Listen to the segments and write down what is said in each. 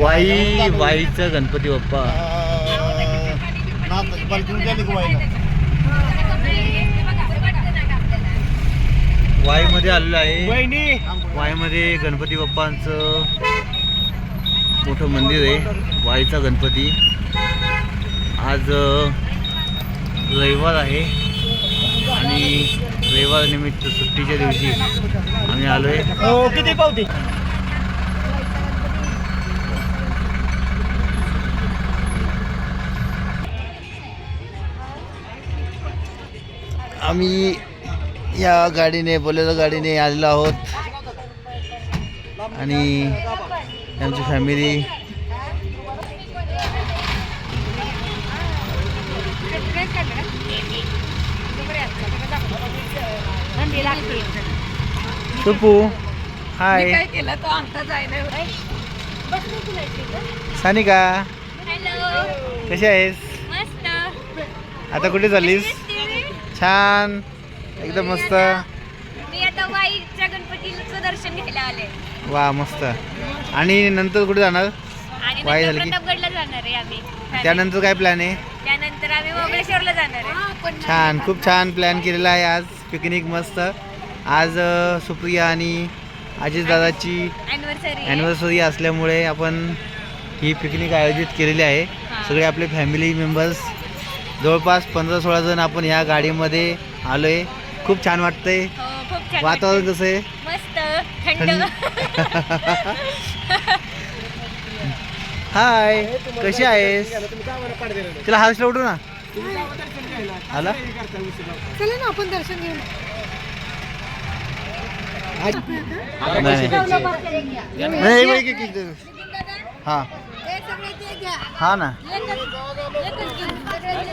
वाई वाईचा गणपती बाप्पा. वाईमध्ये आलेलो आहे. वहिनी. वाईमध्ये गणपती बाप्पांचं मोठं मंदिर आहे. वाईचा गणपती. आज रविवार आहे. आणि रविवार निमित्त सुट्टीच्या दिवशी आम्ही आलो आहे हो किती पावती? आम्ही या गाडीने बोलेरो गाडीने आलेलो आहोत. आणि आमची फॅमिली. सुपू हाय काय केलं तो अंगठा जायला सानिका हॅलो कशी आहेस? आता कुठे चाललीस? छान. एकदम मस्त. मी आता वाईच्या गणपतीचं दर्शन घ्यायला आले. वा मस्त. आणि नंतर कुठे जाणार? आणि वाई नंतर झाली की? प्रतापगडला जाणार आहे आम्ही. family. त्यानंतर काय प्लॅन आहे? त्यानंतर आम्ही महाबळेश्वरला जाणार आहे. छान खूप छान प्लॅन केलेला आहे आज. पिकनिक मस्त. आज अ, सुप्रिया आणि अजित दादाची अॅनिव्हर्सरी ॲनिव्हर्सरी असल्यामुळे आपण ही पिकनिक आयोजित केलेली आहे. सगळे आपले फॅमिली मेंबर्स जवळपास पंधरा सोळा जण आपण ह्या गाडीमध्ये आलो आहे खूप छान वाटतंय. हो वातावरण कसं आहे? वाटतं. मस्त थंड. हाय कशी आहेस? तिला हाऊसला उठू ना. आला? चला ना आपण दर्शन घेऊ नाही, नाही.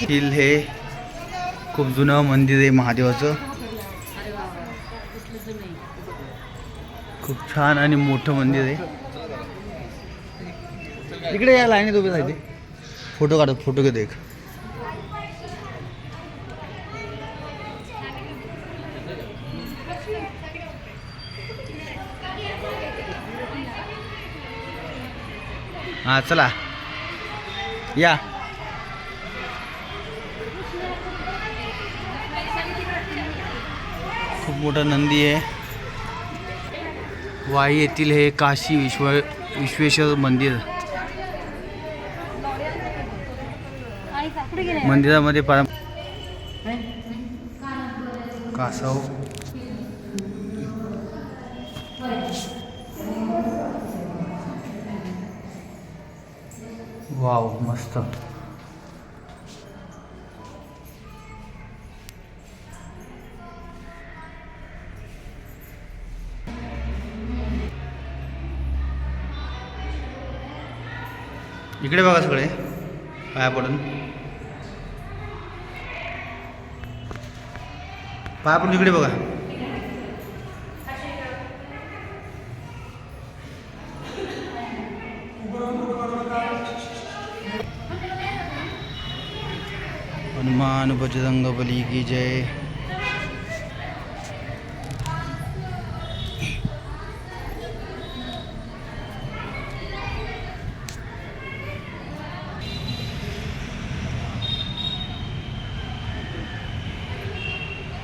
हिल हे खूप जुनं मंदिर आहे महादेवाचं. खूप छान आणि मोठं मंदिर आहे. इकडे या लाईनीत उभे राहते फोटो काढत फोटो घेतो एक हां चला. या. खूप मोठा नंदी आहे. वाई येथील हे काशी विश्व विश्वेश्वर मंदिर. मंदिरामध्ये परम कासव. वाव मस्त. इकडे बघा सगळे पाया पडून. पाया पडून इकडे बघा. भगवान बजरंग बली की जय।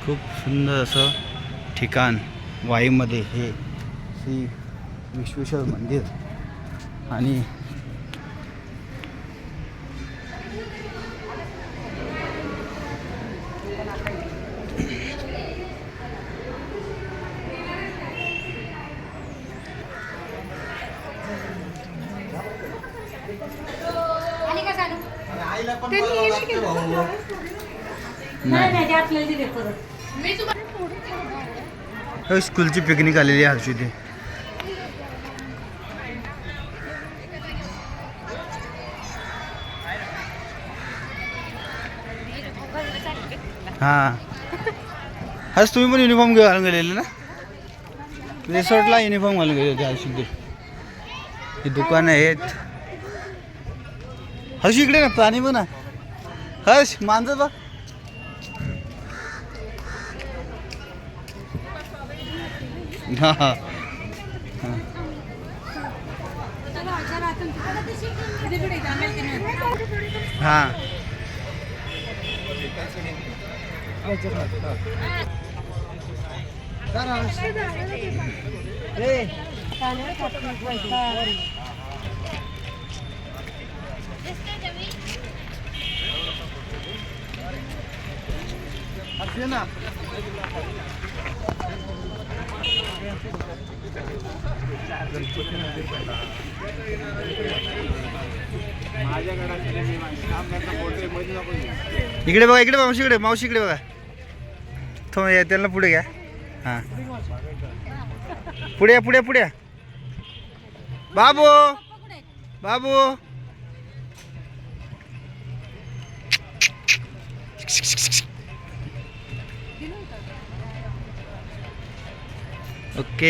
खूप सुंदर असं ठिकाण वाईमध्ये हे श्री विश्वेश्वर मंदिर. आणि आणि का चालू नाही? हो, स्कूलची पिकनिक आलेली आहे हर्षी ती हां. हर्ष तुम्ही पण युनिफॉर्म घालून गेलेले ना? रिसॉर्टला युनिफॉर्म घालून गेले होते हर्षी ते हे दुकान आहेत. हर्ष इकडे ना प्राणी ना हर्ष मांजर बघ हा हा. हा. इकडे बघा इकडे मावशी इकडे मावशी इकडे बघा. थो त्यांना पुढे घ्या. हां. पुढे या पुढे पुढे बाबू! बाबू! ওকে